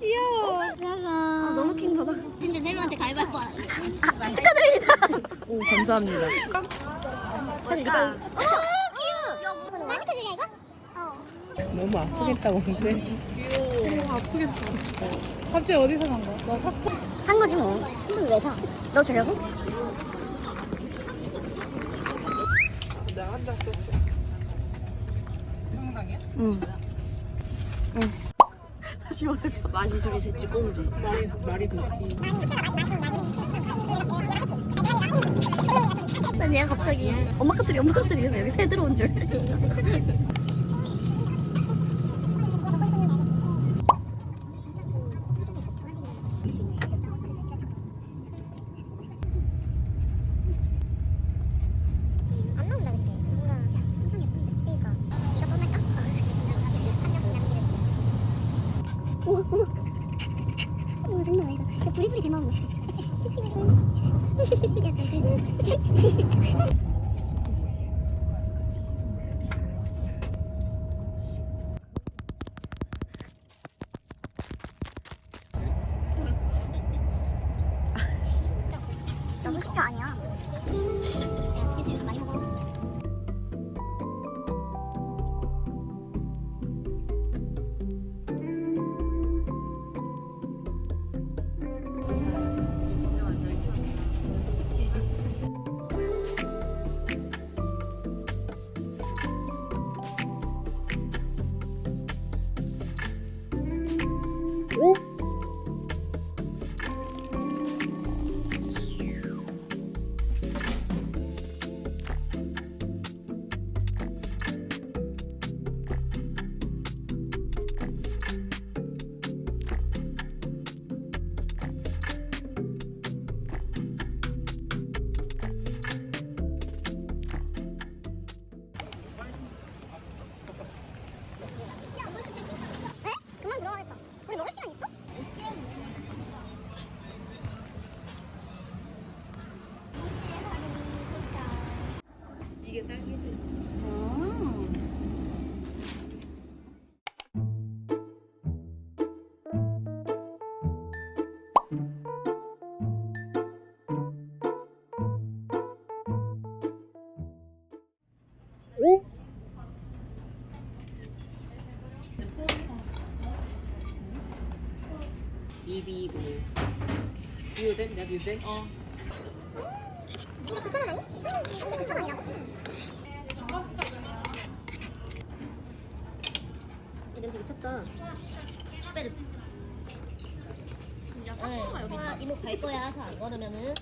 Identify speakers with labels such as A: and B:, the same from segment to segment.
A: 귀여워.
B: 아, 너무 킹 거다. 진짜 세 명한테 가위바위보 하는 거. 축하드립니다. 오,
C: 감사합니다.
A: 뭘까? 그러니까. 오, 어, 귀여워. 마스크 줄이야, 이거? 어.
C: 너무 아프겠다, 근데. 귀여워. 아프겠다.
D: 갑자기 어디서 난 거야? 너 샀어?
A: 산 거지 뭐. 근데 왜 사? 너 주려고?
C: 나간다 썼어. 응. 응. 다시 말해. 맛이 둘이 셋지 꽁지. 말이 말이 그지.
A: 난 얘가 갑자기 엄마 것들이 엄마 이래서 여기 새 들어온 줄. 안 나온다 근데 뭔가 엄청 예쁜데 그러니까 이거 또 할까? 어머 어머 어머 장난 아니다 진짜 부리부리 대마고 약간 너 소식자 아니야
D: 이게 딸기 주스.
C: 비비고. 비오된? 야 비오된? 어.
A: 이게 9천 원 아니? 이게 9천 원이라고? 이 냄새 미쳤다. 추베르. 네, 소아 이모 갈 거야 해서 안 걸으면은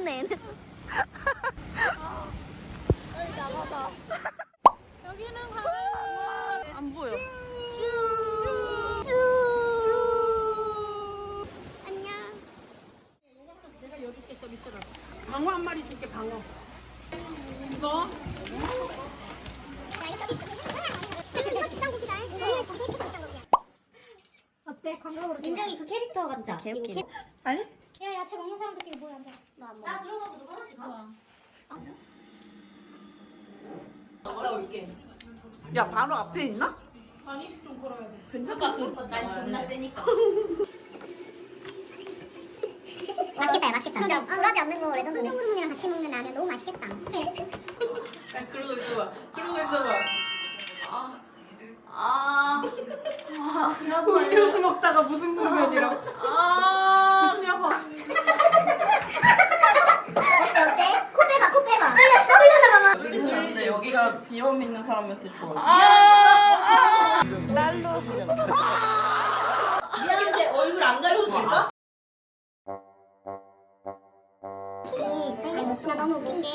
A: 우선을 접었네 얘는.
C: 안 보여.
A: 안녕.
C: 내가 여줄게 서비스로. 방어 한 마리 줄게 방어. 이거
A: 나이 서비스. 이거 비싼 고기다. 우리 고기 최고 비싼 고기야. 어때? 관광으로. 민정이 그 캐릭터 같다. 개웃기네.
C: 아니?
A: 야 야채 먹는 사람들끼리 모여 앉아. 나안 먹어. 나 들어가고 누구 하나씩 가.
C: 나 올게. 야 바로 앞에 있나?
D: 아니 좀 걸어야 돼.
C: 괜찮아.
D: 난 존나 세니까.
A: 맛있겠다, 야, 맛있겠다. 진짜 굴하지 않는 거 레전드네. 소금물이랑 같이 먹는 라면 너무 맛있겠다.
C: 봐. 그러고 있어 봐. 미안한데 얼굴 안 가려도 될까?
A: 나 너무 웃긴 게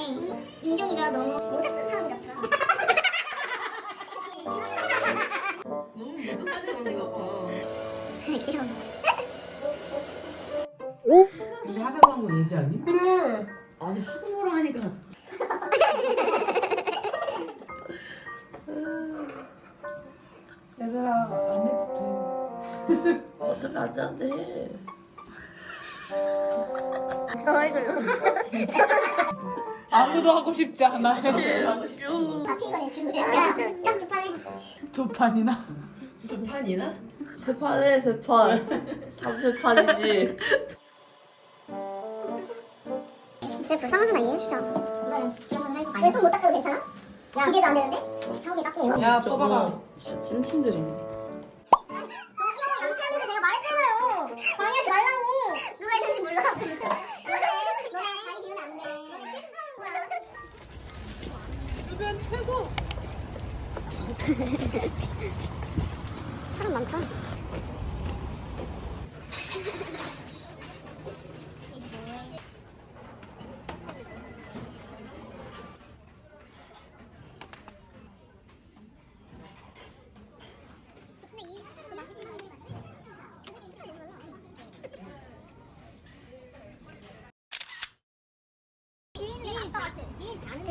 A: 윤종이가 너무 모자 쓴 사람 같아.
E: 너무 믿음 같아.
A: 귀여워.
F: 우리 하자고 한거 예지 아니?
E: 그래. 아니 하도 뭐라 하니까.
F: 얘들아 안 해도 돼.
E: 어서 가자 돼.
A: 저 얼굴로.
D: 아무도 하고 싶지 않아요.
E: 하고 싶죠.
A: 다 피곤해 지금. 야, 딱두 판에.
D: 두 판이나.
E: 두 판이나? 세 판에 세 판. 삼세 판이지.
A: 제 불쌍하잖아 이해해주자. 그래? 왜돈못 닦아도 괜찮아? 야, 기대도 안 되는데? 샤워기 닦고.
D: 야 뽑아봐.
E: 진짜 찐친들이네.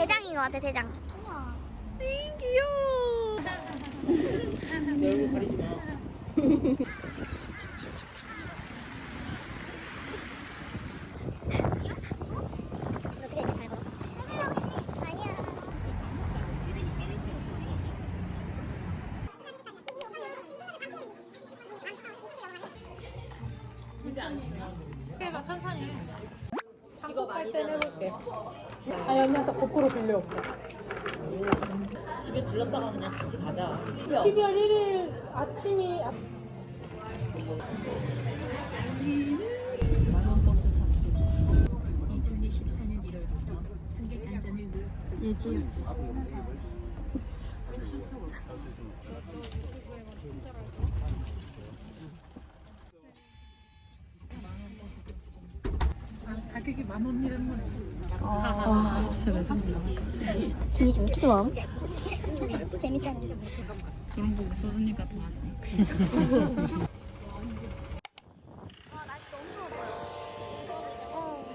A: 대장인 것 같아 대장. 어떻게 이렇게 잘 걸어? 아니야.
D: 내가 천천히 해. 많이 때 해볼게. 아니 언니한테 고프로 빌려올게.
E: 집에 들렀다가 그냥 같이 가자.
D: 12월 1일 아침이 아-
G: 왕원버스 탑승 2024년 1월부터 승객 안전을 위해
E: 예지야.
D: 가격이 만 원이라는 건
E: 아 진짜 레전드다.
A: 김이 좀 이렇게 좋아. 재밌잖아.
D: 그런 거 없어지니까 더 하지.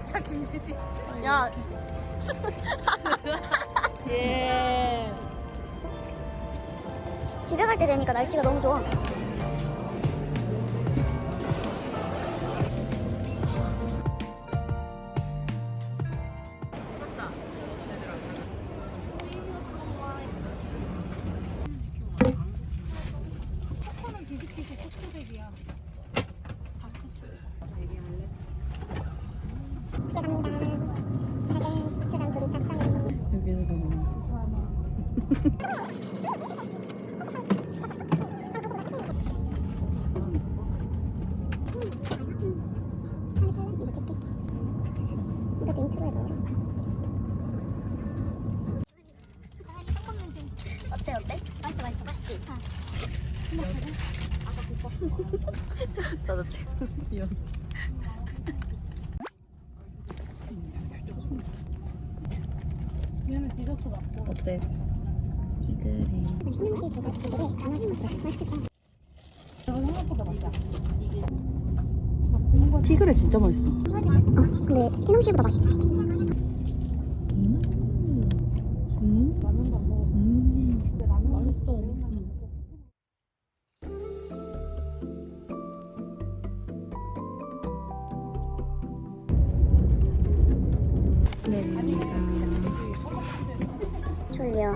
D: 차 김예지.
E: 야. 예.
A: 집에 갈 때 되니까 날씨가 너무 좋아. 어때 어때? 맛있어?
E: 나도 지금 이런.
D: 얘는 디저트 맞고.
E: 어때? 티그레. 티그레 진짜 맛있어.
A: 어, 근데 희능씨보다 맛있지.
D: 떨려.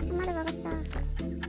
D: 한 마리
A: 먹었다.